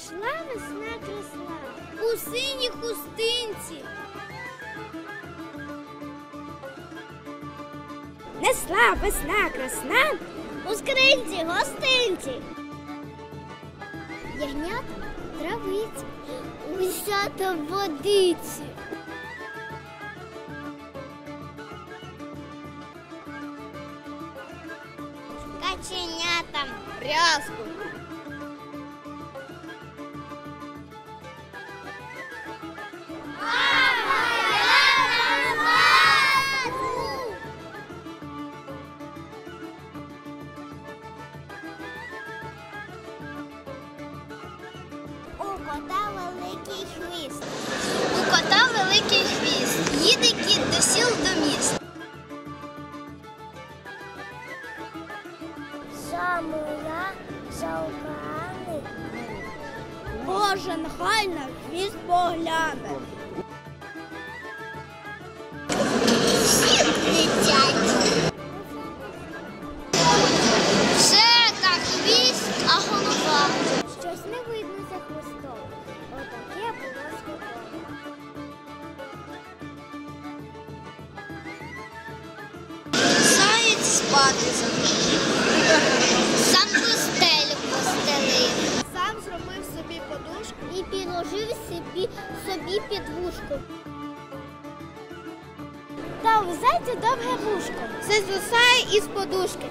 прийшла весна красна, у синій хустинці. Несла весна красна у скринці гостинці. Ягнят травиці, усята водиці. Каченятам пряску. Кота великий хвіст. У кота великий хвіст. Їде кіт до сіл до міст. Самуя за океани. Кожен хай на хвіст погляне. Сам постелю постелив. Сам зробив собі подушку і підложив собі, собі підвушку. Та у зайця довге вушко. Все звисає із подушки.